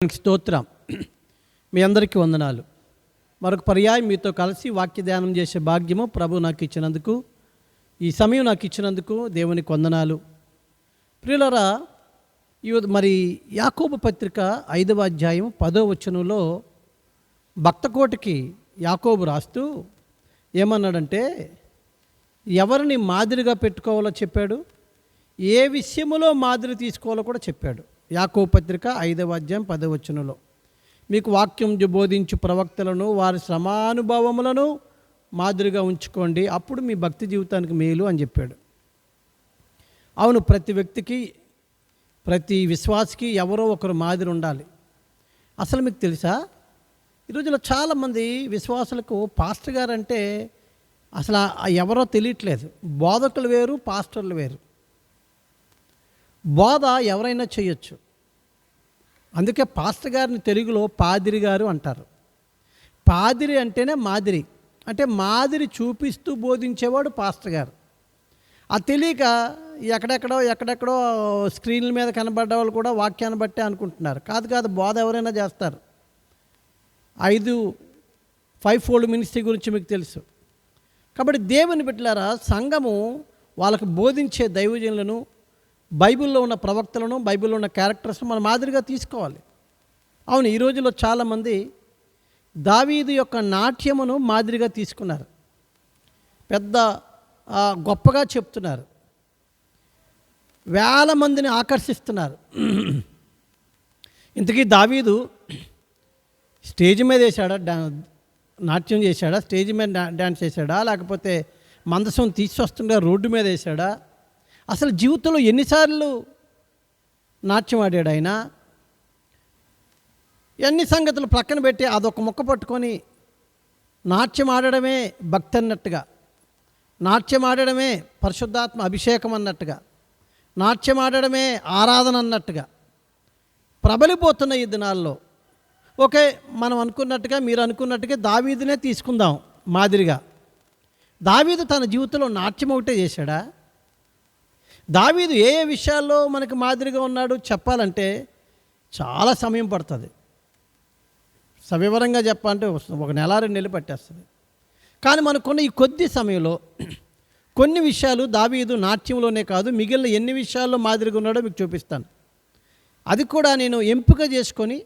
స్తోత్రం. మీ అందరికీ వందనాలు. మరొక పర్యాయం మీతో కలిసి వాక్య ధ్యానం చేసే భాగ్యము ప్రభు నాకు ఇచ్చినందుకు ఈ సమయం నాకు ఇచ్చినందుకు దేవునికి వందనాలు. ప్రియులరా ఈ మరి యాకోబు పత్రిక ఐదవ అధ్యాయం పదో వచనంలో భక్తకోటికి యాకోబు రాస్తూ ఏమన్నాడంటే ఎవరిని మాదిరిగా పెట్టుకోవాలో చెప్పాడు ఏ విషయములో మాదిరి తీసుకోవాలో కూడా చెప్పాడు. యాకో పత్రిక ఐదవ అధ్యాయం పదవ మీకు వాక్యం బోధించు ప్రవక్తలను వారి శ్రమానుభవములను మాదిరిగా ఉంచుకోండి. అప్పుడు మీ భక్తి జీవితానికి మేలు అని చెప్పాడు. అవును ప్రతి వ్యక్తికి ప్రతి విశ్వాసికి ఎవరో ఒకరు మాదిరి ఉండాలి. అసలు మీకు తెలుసా? ఈ రోజుల్లో చాలామంది విశ్వాసులకు పాస్టర్ గారు అంటే అసలు ఎవరో తెలియట్లేదు. బోధకులు వేరు పాస్టర్లు వేరు. బోధ ఎవరైనా చేయొచ్చు. అందుకే పాస్టర్ గారిని తెలుగులో పాదిరి గారు అంటారు. పాదిరి అంటేనే మాదిరి. అంటే మాదిరి చూపిస్తూ బోధించేవాడు పాస్టర్ గారు. అది తెలియక ఎక్కడెక్కడో ఎక్కడెక్కడో స్క్రీన్ల మీద కనబడ్డ వాళ్ళు కూడా వాక్యాన్ని బట్టే అనుకుంటున్నారు. కాదు కాదు బోధ ఎవరైనా చేస్తారు. ఐదు ఫైవ్ ఫోల్డ్ మినిస్ట్రీ గురించి మీకు తెలుసు. కాబట్టి దేవుని బిడ్డలారా సంఘము వాళ్ళకు బోధించే దైవజనులను బైబిల్లో ఉన్న ప్రవక్తలను బైబిల్లో ఉన్న క్యారెక్టర్స్ మన మాదిరిగా తీసుకోవాలి. అవును ఈ రోజుల్లో చాలామంది దావీదు యొక్క నాట్యమును మాదిరిగా తీసుకున్నారు. పెద్ద గొప్పగా చెప్తున్నారు. వేల మందిని ఆకర్షిస్తున్నారు. ఇంతకీ దావీదు స్టేజ్ మీద వేసాడా డా నాట్యం చేశాడా? స్టేజ్ మీద డ్యాన్స్ డాన్స్ చేశాడా? లేకపోతే మందసం తీసుకొస్తుండే రోడ్డు మీద వేసాడా అసలు జీవితంలో ఎన్నిసార్లు నాట్యం ఆడాడు ఆయన? ఎన్ని సంగతులు ప్రక్కన పెట్టి అదొక మొక్క పట్టుకొని నాట్యం ఆడడమే భక్తి అన్నట్టుగా నాట్యం ఆడడమే పరిశుద్ధాత్మ అభిషేకం అన్నట్టుగా నాట్యం ఆడడమే ఆరాధన అన్నట్టుగా ప్రబలిపోతున్న ఈ దినాల్లో. ఓకే మనం అనుకున్నట్టుగా మీరు అనుకున్నట్టుగా దావీదునే తీసుకుందాం మాదిరిగా. దావీదు తన జీవితంలో నాట్యం ఒకటే చేశాడా? దావీదు ఏ ఏ విషయాల్లో మనకు మాదిరిగా ఉన్నాడు చెప్పాలంటే చాలా సమయం పడుతుంది. సవివరంగా చెప్పాలంటే ఒక నెల రెండు నెలలు పట్టేస్తుంది. కానీ మనకున్న ఈ కొద్ది సమయంలో కొన్ని విషయాలు దావీదు నాట్యంలోనే కాదు మిగిలిన ఎన్ని విషయాల్లో మాదిరిగా ఉన్నాడో మీకు చూపిస్తాను. అది కూడా నేను ఎంపిక చేసుకొని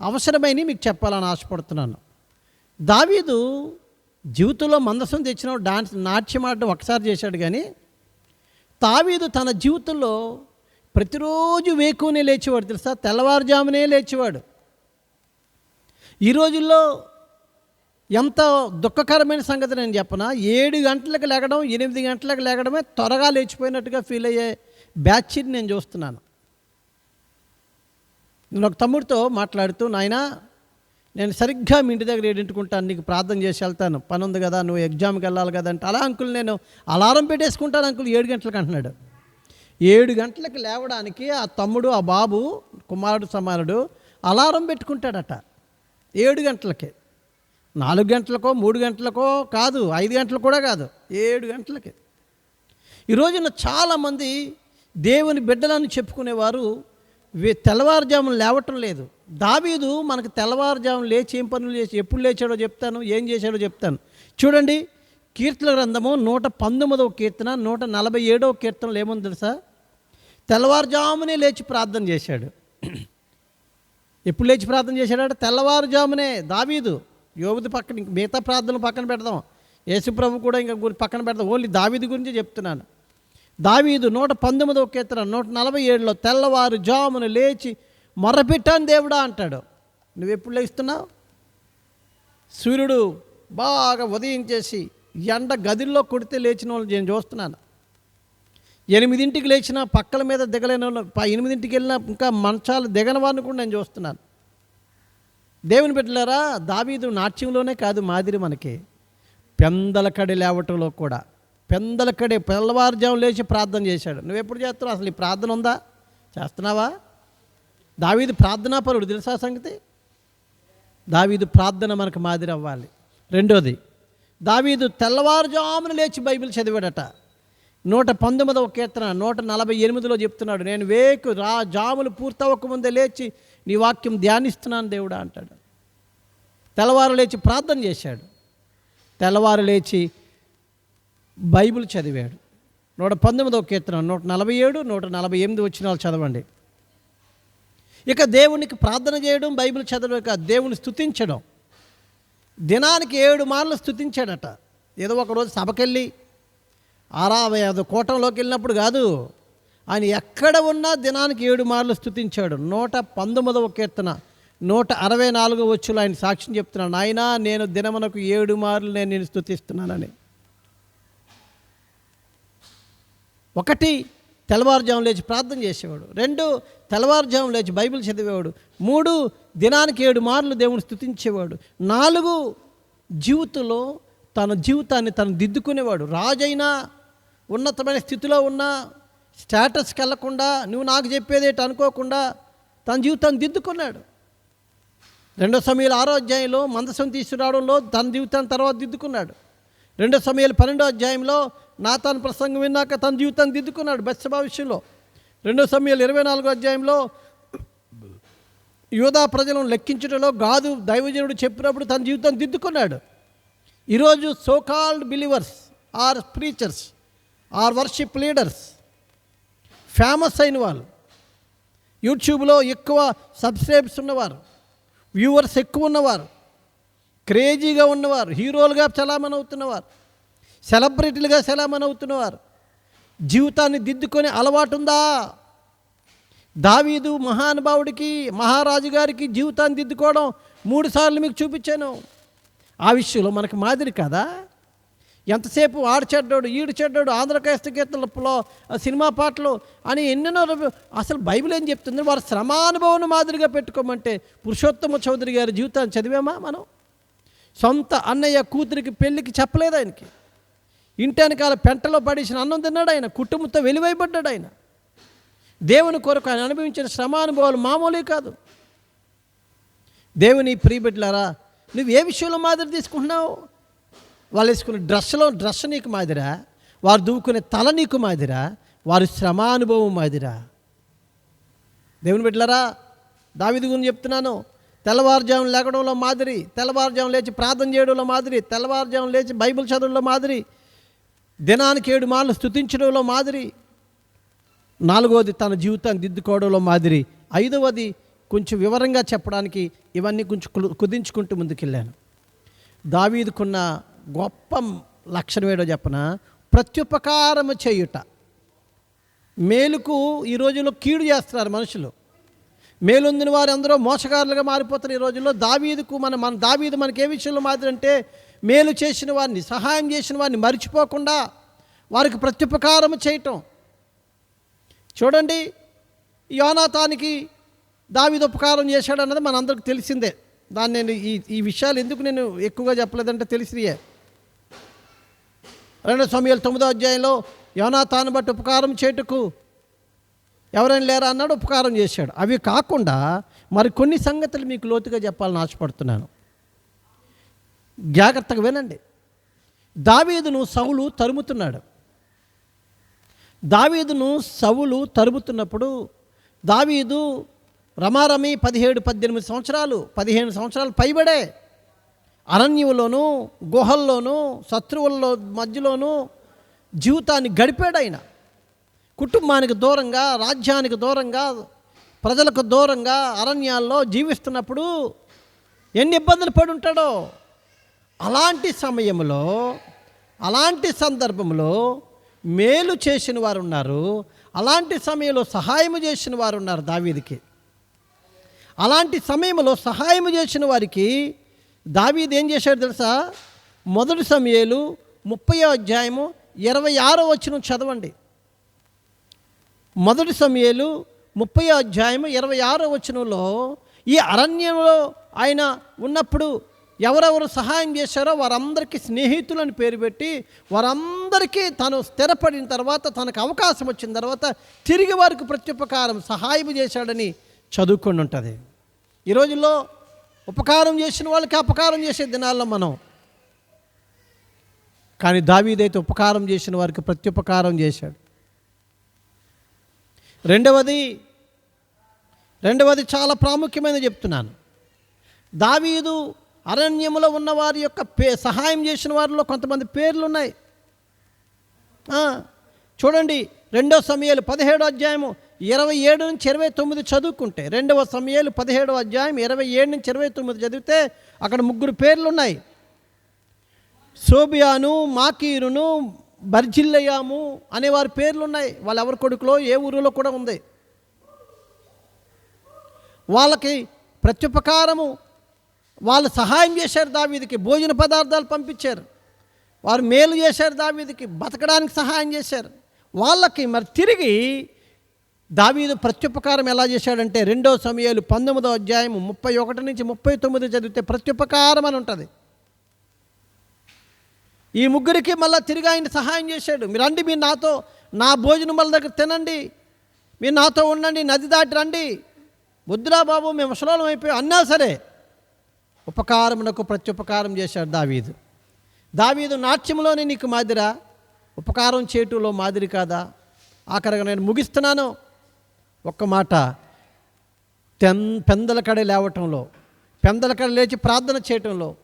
అవసరమైన మీకు చెప్పాలని ఆశపడుతున్నాను. దావీదు జీవితంలో మందసం తెచ్చిన డాన్స్ నాట్యం ఆడడం ఒకసారి చేశాడు కానీ తావీదు తన జీవితంలో ప్రతిరోజు వేకువనే లేచేవాడు తెలుసా? తెల్లవారుజామునే లేచేవాడు. ఈ రోజుల్లో ఎంత దుఃఖకరమైన సంగతి నేను చెప్పనా? ఏడు గంటలకు లేగడం ఎనిమిది గంటలకు లేగడమే త్వరగా లేచిపోయినట్టుగా ఫీల్ అయ్యే బ్యాచ్ని నేను చూస్తున్నాను. నేను ఒక తమ్ముడితో మాట్లాడుతూ నాయనా నేను సరిగ్గా మీ ఇంటి దగ్గర ఏడింటుకుంటాను నీకు ప్రార్థన చేసి వెళ్తాను. పని ఉంది కదా నువ్వు ఎగ్జామ్కి వెళ్ళాలి కదా అంటే అలా అంకుల్ నేను అలారం పెట్టేసుకుంటాను అంకుల్ ఏడు గంటలకు అంటున్నాడు. ఏడు గంటలకు లేవడానికి ఆ తమ్ముడు ఆ బాబు కుమారుడు సమానుడు అలారం పెట్టుకుంటాడట. ఏడు గంటలకి. నాలుగు గంటలకో మూడు గంటలకో కాదు ఐదు గంటలకు కూడా కాదు ఏడు గంటలకి. ఈ రోజున చాలామంది దేవుని బిడ్డలని చెప్పుకునేవారు తెల్లవారుజామున లేవటం లేదు. దావీదు మనకు తెల్లవారుజామున లేచి ఏం పనులు చేసి ఎప్పుడు లేచాడో చెప్తాను ఏం చేశాడో చెప్తాను. చూడండి కీర్తన గ్రంథము నూట పంతొమ్మిదవ కీర్తన నూట నలభై ఏడవ కీర్తనలు ఏముంది తెలుసా? తెల్లవారుజామునే లేచి ప్రార్థన చేశాడు. ఎప్పుడు లేచి ప్రార్థన చేశాడంటే తెల్లవారుజామునే. దావీదు యోబుది పక్కన ఇంక మిగతా ప్రార్థనలు పక్కన పెడదాం. యేసుప్రభు కూడా ఇంకా పక్కన పెడదాం. ఓన్లీ దావీది గురించి చెప్తున్నాను. దావీదు నూట పంతొమ్మిదవ కీర్తన నూట నలభై ఏడులో తెల్లవారు జామును లేచి మొరపెట్టాను దేవుడా అంటాడు. నువ్వు ఎప్పుడు లేస్తున్నావు? సూర్యుడు బాగా ఉదయం చేసి ఎండ గదిల్లో కొడితే లేచిన వాళ్ళు నేను చూస్తున్నాను. ఎనిమిదింటికి లేచిన పక్కల మీద దిగలేని వాళ్ళు ఎనిమిదింటికి వెళ్ళినా ఇంకా మంచాలు దిగని వారిని కూడా నేను చూస్తున్నాను. దేవుని పెట్టలేరా దావీదు నాట్యంలోనే కాదు మాదిరి మనకి. పెందల కడి లేవటంలో కూడా పెందలకడే కడి తెల్లవారుజాము లేచి ప్రార్థన చేశాడు. నువ్వు ఎప్పుడు చేస్తున్నావు? అసలు ఈ ప్రార్థన ఉందా? చేస్తున్నావా? దావీదు ప్రార్థనాపరుడు తెలుసా సంగతి? దావీదు ప్రార్థన మనకు మాదిరి అవ్వాలి రెండోది దావీదు తెల్లవారుజామున లేచి బైబిల్ చదివాడట. నూట పంతొమ్మిదవ కీర్తన నూట నలభై ఎనిమిదిలో చెప్తున్నాడు నేను వేకు రా జాములు పూర్తవక ముందే లేచి నీ వాక్యం ధ్యానిస్తున్నాను దేవుడా అంటాడు. తెల్లవారు లేచి ప్రార్థన చేశాడు. తెల్లవారు లేచి బైబిల్ చదివాడు. నూట పంతొమ్మిదో కీర్తన నూట నలభై ఏడు నూట నలభై ఎనిమిది వచ్చినాలు చదవండి. ఇక దేవునికి ప్రార్థన చేయడం బైబిల్ చదవడం ఇక దేవుని స్థుతించడం దినానికి ఏడు మార్లు స్థుతించాడట ఏదో ఒకరోజు సభకెళ్ళి అరవై ఐదు కూటంలోకి వెళ్ళినప్పుడు కాదు ఆయన ఎక్కడ ఉన్నా దినానికి ఏడు మార్లు స్థుతించాడు నూట పంతొమ్మిదవ కీర్తన నూట అరవై నాలుగో వచ్చులు ఆయన సాక్ష్యం చెప్తున్నాను నాయనా నేను దినమునకు ఏడు మార్లు నేను నేను స్థుతిస్తున్నానని ఒకటి తెల్లవారుజాము లేచి ప్రార్థన చేసేవాడు. రెండు తెల్లవారుజాము లేచి బైబిల్ చదివేవాడు. మూడు దినానికి ఏడు మార్లు దేవుని స్థుతించేవాడు నాలుగు జీవితంలో తన జీవితాన్ని తను దిద్దుకునేవాడు. రాజైనా ఉన్నతమైన స్థితిలో ఉన్న స్టేటస్కి వెళ్ళకుండా నువ్వు నాకు చెప్పేదేటి అనుకోకుండా తన జీవితాన్ని దిద్దుకున్నాడు. రెండో సమయాలు ఆరో అధ్యాయంలో మందసం తీసుకురావడంలో తన జీవితాన్ని తర్వాత దిద్దుకున్నాడు. రెండో సమయాలు పన్నెండో అధ్యాయంలో నా తన ప్రసంగం విన్నాక తన జీవితాన్ని దిద్దుకున్నాడు బెత్సభా విషయంలో. రెండో సమయాలు ఇరవై నాలుగో అధ్యాయంలో యోధా ప్రజలను లెక్కించడంలో గాదు దైవజనుడు చెప్పినప్పుడు తన జీవితాన్ని దిద్దుకున్నాడు. ఈరోజు so called believers or preachers or worship leaders famous అయిన వాళ్ళు. యూట్యూబ్లో ఎక్కువ సబ్స్క్రైబ్స్ ఉన్నవారు వ్యూవర్స్ ఎక్కువ ఉన్నవారు క్రేజీగా ఉన్నవారు హీరోలుగా చలామణి అవుతున్నవారు. సెలబ్రిటీలుగా సెలమన్ అవుతున్నవారు జీవితాన్ని దిద్దుకొని అలవాటు ఉందా దావీదు మహానుభావుడికి మహారాజు గారికి జీవితాన్ని దిద్దుకోవడం మూడుసార్లు మీకు చూపించాను. ఆ విషయంలో మనకు మాదిరి కదా? ఎంతసేపు ఆడు చెడ్డాడు ఈడు చెడ్డాడు ఆంధ్రక్రైస్త కీర్తనలో సినిమా పాటలు అని ఎన్నెన్నో అసలు బైబిల్ ఏం చెప్తుంది? వారు శ్రమానుభవం మాదిరిగా పెట్టుకోమంటే పురుషోత్తమ చౌదరి గారి జీవితాన్ని చదివామా మనం? సొంత అన్నయ్య కూతురికి పెళ్ళికి చెప్పలేదు ఆయనకి? ఇంటెనకాల పెంటలో పడేసిన అన్నం తిన్నాడు ఆయన కుటుంబంతో వెలివైపడ్డాడు ఆయన. దేవుని కొరకు ఆయన అనుభవించిన శ్రమానుభవాలు మామూలే కాదు. దేవుని ప్రియబిడ్లారా నువ్వు ఏ విషయంలో మాదిరి తీసుకుంటున్నావు? వాళ్ళు వేసుకున్న డ్రెస్లో డ్రెస్ నీకు మాదిరా? వారు దూకునే తల నీకు మాదిరా? వారి శ్రమానుభవం మాదిరా? దేవుని బిడ్డలారా దావిది గురించి చెప్తున్నాను. తెల్లవారుజాము లేకడంలో మాదిరి తెల్లవారుజాము లేచి ప్రార్థన చేయడంలో మాదిరి తెల్లవారుజాము లేచి బైబిల్ చదవడంలో మాదిరి దినానికి ఏడు మార్లు స్థుతించడంలో మాదిరి. నాలుగవది తన జీవితాన్ని దిద్దుకోవడంలో మాదిరి. ఐదవది కొంచెం వివరంగా చెప్పడానికి ఇవన్నీ కొంచెం కుదించుకుంటూ ముందుకెళ్ళాను. దావీదుకున్న గొప్ప లక్షణం ఏడో చెప్పన? ప్రత్యుపకారము చేయుట. మేలుకు ఈ రోజుల్లో కీడు చేస్తున్నారు మనుషులు. మేలుందిన వారు అందరూ మోసగారులుగా మారిపోతారు ఈ రోజుల్లో దావీదుకు మన మన దావీదు మనకి ఏ విషయంలో మాదిరి అంటే మేలు చేసిన వారిని సహాయం చేసిన వారిని మర్చిపోకుండా వారికి ప్రత్యుపకారం చేయటం. చూడండి యోనాతానికి దావీదు ఉపకారం చేశాడన్నది మనందరికి తెలిసిందే. దాన్ని నేను ఈ ఈ విషయాలు ఎందుకు నేను ఎక్కువగా చెప్పలేదంటే తెలిసియే రెండు సమయాలు తొమ్మిదో అధ్యాయంలో యోనాతాను బట్టి ఉపకారం చేటుకు ఎవరైనా లేరా అన్నాడు ఉపకారం చేశాడు. అవి కాకుండా మరి కొన్ని సంగతులు మీకు లోతుగా చెప్పాలని ఆశపడుతున్నాను. జాగ్రత్తగా వినండి. దావీదును సవులు తరుముతున్నాడు. దావీదును సవులు తరుముతున్నప్పుడు దావీదు రమారమి పదిహేడు పద్దెనిమిది సంవత్సరాలు పదిహేను సంవత్సరాలు పైబడే అరణ్యంలోనూ గుహల్లోనూ శత్రువుల్లో మధ్యలోనూ జీవితాన్ని గడిపాడు ఆయన. కుటుంబానికి దూరంగా రాజ్యానికి దూరంగా ప్రజలకు దూరంగా అరణ్యాల్లో జీవిస్తున్నప్పుడు ఎన్ని ఇబ్బందులు పడి ఉంటాడో అలాంటి సమయంలో అలాంటి సందర్భంలో మేలు చేసిన వారు ఉన్నారు అలాంటి సమయంలో సహాయం చేసిన వారు ఉన్నారు దావీదికి. అలాంటి సమయంలో సహాయం చేసిన వారికి దావీది ఏం చేశాడు తెలుసా? మొదటి సమయాలు ముప్పై అధ్యాయము ఇరవై ఆరో వచ్చిన చదవండి. మొదటి సమయాలు ముప్పై అధ్యాయము ఇరవై ఆరో వచనంలో ఈ అరణ్యంలో ఆయన ఉన్నప్పుడు ఎవరెవరు సహాయం చేశారో వారందరికీ స్నేహితులని పేరు పెట్టి వారందరికీ తను స్థిరపడిన తర్వాత తనకు అవకాశం వచ్చిన తర్వాత తిరిగి వారికి ప్రత్యుపకారం సహాయం చేశాడని చదువుకొని ఉంటుంది. ఈ రోజుల్లో ఉపకారం చేసిన వాళ్ళకి అపకారం చేసే దినాల్లో మనం. కానీ దావీదైతే ఉపకారం చేసిన వారికి ప్రత్యుపకారం చేశాడు. రెండవది రెండవది చాలా ప్రాముఖ్యమైన చెప్తున్నాను. దావీదు అరణ్యములో ఉన్న వారి యొక్క పే సహాయం చేసిన వారిలో కొంతమంది పేర్లు ఉన్నాయి చూడండి రెండో సమయాలు పదిహేడో అధ్యాయము ఇరవై ఏడు నుంచి ఇరవై తొమ్మిది చదువుకుంటే రెండవ సమయాలు పదిహేడవ అధ్యాయం ఇరవై ఏడు నుంచి ఇరవై తొమ్మిది చదివితే అక్కడ ముగ్గురు పేర్లు ఉన్నాయి సోబియాను మాకీరును బర్జిల్లయాము అనే వారి పేర్లు ఉన్నాయి వాళ్ళ ఎవరి కొడుకులో ఏ ఊరిలో కూడా ఉంది. వాళ్ళకి ప్రత్యుపకారము వాళ్ళు సహాయం చేశారు దావీదికి భోజన పదార్థాలు పంపించారు. వారు మేలు చేశారు దావీదికి బతకడానికి సహాయం చేశారు. వాళ్ళకి మరి తిరిగి దావీదు ప్రత్యుపకారం ఎలా చేశాడంటే రెండో సమయాలు పంతొమ్మిదో అధ్యాయం ముప్పై ఒకటి నుంచి ముప్పై తొమ్మిది చదివితే ప్రత్యుపకారం అని ఉంటుంది. ఈ ముగ్గురికి మళ్ళీ తిరిగి ఆయన సహాయం చేశాడు. మీరు రండి మీరు నాతో నా భోజనం వాళ్ళ దగ్గర తినండి. మీరు నాతో ఉండండి నది దాటి రండి. వద్దురా బాబు మేము ముసలోళం అయిపోయి. అన్నా సరే ఉపకారమునకు ప్రత్యుపకారం చేశాడు దావీదు. దావీదు నాట్యంలోనే నీకు మాదిరా? ఉపకారం చేయటంలో మాదిరి కాదా? ఆఖరిగా నేను ముగిస్తున్నాను. ఒక్క మాట. తెన్ పెందల కడ లేవటంలో పెందల కడ లేచి ప్రార్థన చేయటంలో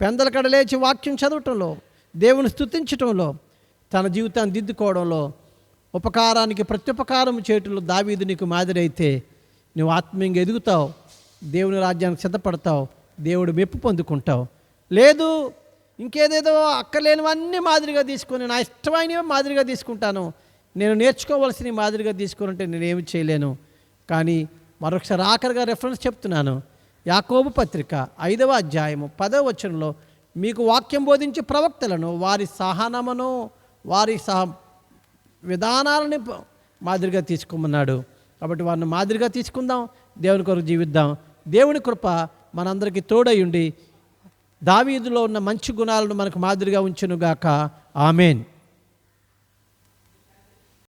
పెందల కడ లేచి వాక్యం చదవటంలో దేవుని స్థుతించటంలో తన జీవితాన్ని దిద్దుకోవడంలో ఉపకారానికి ప్రత్యుపకారం చేయటంలో దావీదు నీకు మాదిరి అయితే నువ్వు ఆత్మీయంగా ఎదుగుతావు దేవుని రాజ్యానికి సిద్ధపడతావు దేవుడు మెప్పు పొందుకుంటావు. లేదు ఇంకేదేదో అక్కర్లేనివన్నీ మాదిరిగా తీసుకొని నా ఇష్టమైనవి మాదిరిగా తీసుకుంటాను. నేను నేర్చుకోవలసిన మాదిరిగా తీసుకుని నేనేమి చేయలేను. కానీ మరొకసారి ఆఖరిగా రెఫరెన్స్ చెప్తున్నాను. యాకోబు పత్రిక ఐదవ అధ్యాయము పదవ వచనంలో మీకు వాక్యం బోధించి ప్రవక్తలను వారి సహనమును వారి సహ విధానాలని మాదిరిగా తీసుకోమన్నాడు. కాబట్టి వారిని మాదిరిగా తీసుకుందాం దేవుని కొరకు జీవిద్దాం. దేవుని కృప మనందరికీ తోడై ఉండి దావీదులో ఉన్న మంచి గుణాలను మనకు మాదిరిగా ఉంచునుగాక. ఆమెన్.